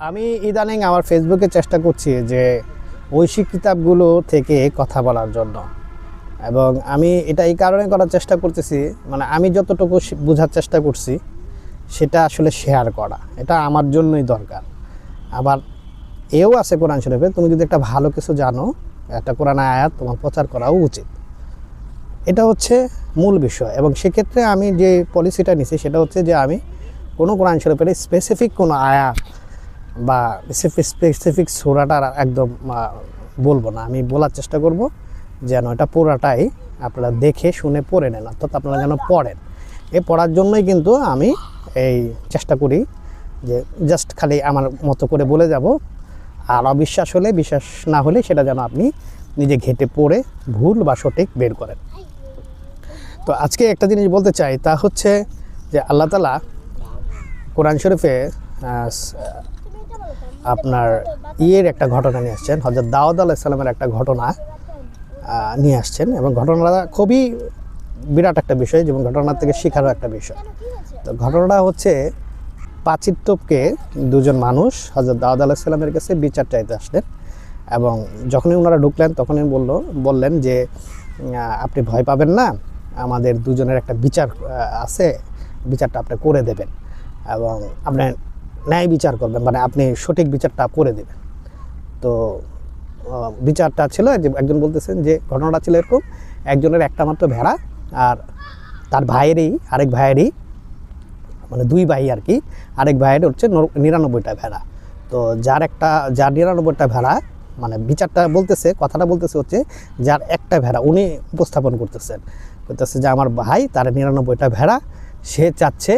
আমি ইদানিং আমার ফেসবুকে চেষ্টা করছি যে ঐশিক কিতাবগুলো থেকে কথা বলার জন্য। এবং আমি এটা এই কারণে করার চেষ্টা করতেছি মানে আমি যতটুকু বোঝার চেষ্টা করছি, সেটা আসলে শেয়ার করা। এটা আমার জন্যই দরকার। আবার এও আছে কোরআন শরীফে, তুমি যদি একটা ভালো কিছু জানো, একটা কোরআন আয়াত, তোমার প্রচার করাও উচিত। এটা হচ্ছে মূল বিষয়। এবং সেক্ষেত্রে আমি যে পলিসিটা নিছি, সেটা হচ্ছে যে আমি কোনো কোরআন শরীফের স্পেসিফিক কোনো আয়াত বা স্পেসিফিক সুরাটার একদম বলব না। আমি বলার চেষ্টা করব যেন এটা পুরাটাই আপনারা দেখে, শুনে, পড়ে নেন, অর্থাৎ আপনারা যেন পড়েন। এ পড়ার জন্যই কিন্তু আমি এই চেষ্টা করি যে জাস্ট খালি আমার মতো করে বলে যাব। আর অবিশ্বাস হলে, বিশ্বাস না হলে সেটা যেন আপনি নিজে ঘেটে পড়ে ভুল বা সঠিক বের করেন। তো আজকে একটা জিনিস বলতে চাই, তা হচ্ছে যে আল্লাহ তালা কোরআন শরীফে আপনার ইয়ের একটা ঘটনা নিয়ে আসছেন হজরত দাউদ আলাহ ইসলামের একটা ঘটনা নিয়ে আসছেন এবং ঘটনাটা খুবই বিরাট একটা বিষয়, যেমন ঘটনার থেকে শেখারও একটা বিষয়। তো ঘটনাটা হচ্ছে পাচিত্তপকে দুজন মানুষ হজরত দাউদ আলাহ ইসলামের কাছে বিচার চাইতে আসলেন এবং যখনই ওনারা ঢুকলেন তখনই বলল, বললেন যে আপনি ভয় পাবেন না, আমাদের দুজনের একটা বিচার আছে, বিচারটা আপনি করে দেবেন। এবং আপনি ন্যায় বিচার করবেন মানে আপনি সঠিক বিচারটা করে দেবেন। তো বিচারটা ছিল যে একজন বলতেছেন যে ঘটনাটা ছিল এরকম, একজনের একটা মাত্র ভেড়া আর তার ভাইয়েরই, আরেক ভাইয়েরই মানে দুই ভাই আর কি, আরেক ভাইয়ের হচ্ছে নিরানব্বইটা ভেড়া। তো যার একটা, যার নিরানব্বইটা ভেড়া মানে বিচারটা বলতেছে, কথাটা বলতেছে হচ্ছে যার একটা ভেড়া উনি উপস্থাপন করতেছেন। করতেছে যে আমার ভাই তার নিরানব্বইটা ভেড়া, সে চাচ্ছে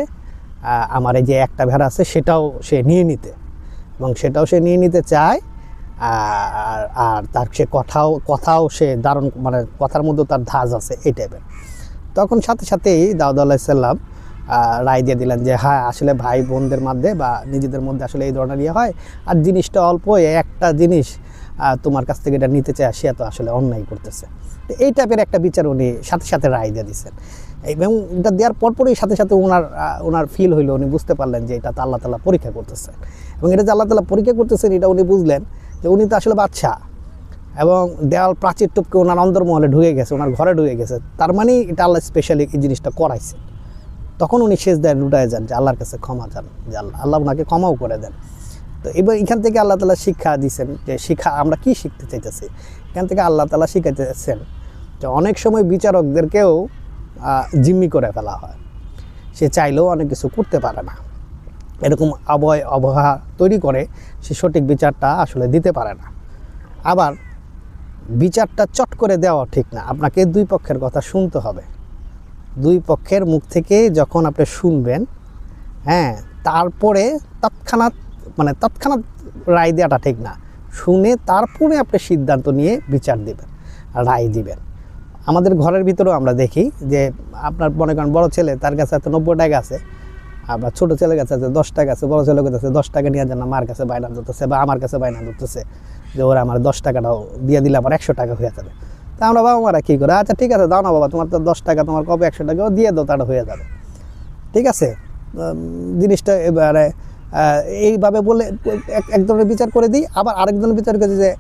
আমার এই যে একটা ভেড়া আছে, সেটাও সে নিয়ে নিতে। এবং সেটাও সে নিয়ে নিতে চায় আর আর তার সে কথাও কথাও সে দারুণ মানে কথার মধ্যে তার ধাজ আছে, এই টাইপের। তখন সাথে সাথেই দাউদ আলাহিসাল্লাম রায় দিয়ে দিলেন যে হ্যাঁ আসলে ভাই বোনদের মধ্যে বা নিজেদের মধ্যে আসলে এই ধরনের ইয়ে হয়, আর জিনিসটা অল্প, একটা জিনিস তোমার কাছ থেকে এটা নিতে চায়, সে তো আসলে অন্যায় করতেছে। তো এই টাইপের একটা বিচার উনি সাথে সাথে রায় দিয়ে দিচ্ছেন এবং এটা দেওয়ার পরপরই সাথে সাথে ওনার ওনার ফিল হইল, উনি বুঝতে পারলেন যে এটা তো আল্লাহ তালা পরীক্ষা করতেছে। এবং এটা যে আল্লাহ তালা পরীক্ষা করতেছেন, এটা উনি বুঝলেন যে উনি তো আসলে বাচ্চা এবং দেওয়াল প্রাচীর টুপকে ওনার অন্দরমহলে ঢুকে গেছে, ওনার ঘরে ঢুকে গেছে। তার মানে এটা আল্লাহ স্পেশালি এই জিনিসটা করাইছে তখন উনি শেষ দেয় লুটায় যান যে আল্লাহর কাছে ক্ষমা চান, যে আল্লাহ আল্লাহ ওনাকে ক্ষমাও করে দেন। তো এবার এখান থেকে আল্লাহ তালা শিক্ষা দিয়েছেন যে শিক্ষা, আমরা কি শিখতে চাইতেছি? এখান থেকে আল্লাহ তালা শিখাইতেছেন যে অনেক সময় বিচারকদেরকেও জিম্মি করে ফেলা হয়। সে চাইলেও অনেক কিছু করতে পারে না। এরকম আবয় অবহা তৈরি করে সে সঠিক বিচারটা আসলে দিতে পারে না। আবার বিচারটা চট করে দেওয়া ঠিক না। আপনাকে দুই পক্ষের কথা শুনতে হবে। দুই পক্ষের মুখ থেকে যখন আপনি শুনবেন হ্যাঁ তারপরে তৎক্ষণাৎ মানে তৎক্ষণাৎ রায় দেওয়াটা ঠিক না। শুনে তারপরে আপনি সিদ্ধান্ত নিয়ে বিচার দিবেন, রায় দিবেন। আমাদের ঘরের ভিতরেও আমরা দেখি যে আপনার মনে করেন বড় ছেলে, তার কাছে এত নব্বই টাকা আছে, আবার ছোটো ছেলের কাছে আছে দশ টাকা আছে, বড় ছেলের কাছে দশ টাকা নিয়ে যান, মার কাছে বায়না ধরতেছে বা আমার কাছে বায়না ধরতেছে যে ওরা আমার দশ টাকাটাও দিয়ে দিলে আমার একশো টাকা হয়ে যাবে। তা আমরা বাবা মারা কী করে আচ্ছা ঠিক আছে, দাও না বাবা, তোমার তো দশ টাকা, তোমার কবে একশো টাকাও দিয়ে দাও তাটা হয়ে যাবে। ঠিক আছে? জিনিসটা এবারে এইভাবে বলে এক- ধরনের বিচার করে দিই, আবার আরেকজনের বিচার করে যে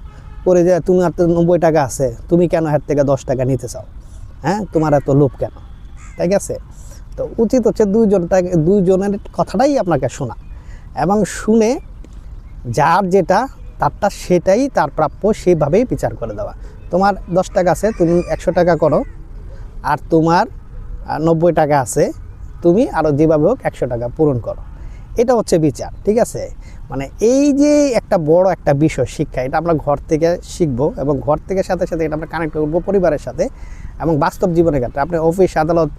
করে যে তুমি আর তো নব্বই টাকা আছে, তুমি কেন হাত থেকে দশ টাকা নিতে চাও? হ্যাঁ তোমার এত লোভ কেন? ঠিক আছে? তো উচিত হচ্ছে দুইজন তাকে দুইজনের কথাটাই আপনাকে শোনা। এবং শুনে যার যেটা, তারটা সেটাই তার প্রাপ্য সেভাবেই বিচার করে দেওয়া। তোমার দশ টাকা আছে, তুমি একশো টাকা করো। আর তোমার নব্বই টাকা আছে, তুমি আরও যেভাবে হোক একশো টাকা পূরণ করো। এটা হচ্ছে বিচার, ঠিক আছে? মানে এই যে একটা বড় একটা বিষয় শিক্ষা, এটা আমরা ঘর থেকে শিখব এবং ঘর থেকে সাথে সাথে এটা আমরা কানেক্ট করব পরিবারের সাথে এবং বাস্তব জীবনের ক্ষেত্রে। আপনি অফিস আদালত,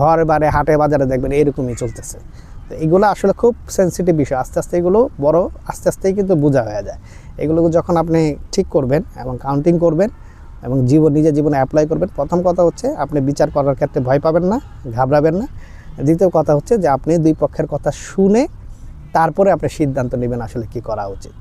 ঘরে বারে হাটে, বাজারে দেখবেন এরকমই চলতেছে। তো এগুলো আসলে খুব সেন্সিটিভ বিষয়। আস্তে আস্তে এগুলো বড়, আস্তে আস্তেই কিন্তু বোঝা হয়ে যায়। এগুলো যখন আপনি ঠিক করবেন এবং কাউন্টিং করবেন এবং জীবন, নিজের জীবনে অ্যাপ্লাই করবেন, প্রথম কথা হচ্ছে আপনি বিচার করার ক্ষেত্রে ভয় পাবেন না, ঘাবড়াবেন না। দ্বিতীয় কথা হচ্ছে যে আপনি দুই পক্ষের কথা শুনে তারপরে আপনি সিদ্ধান্ত নেবেন আসলে কি করা উচিত।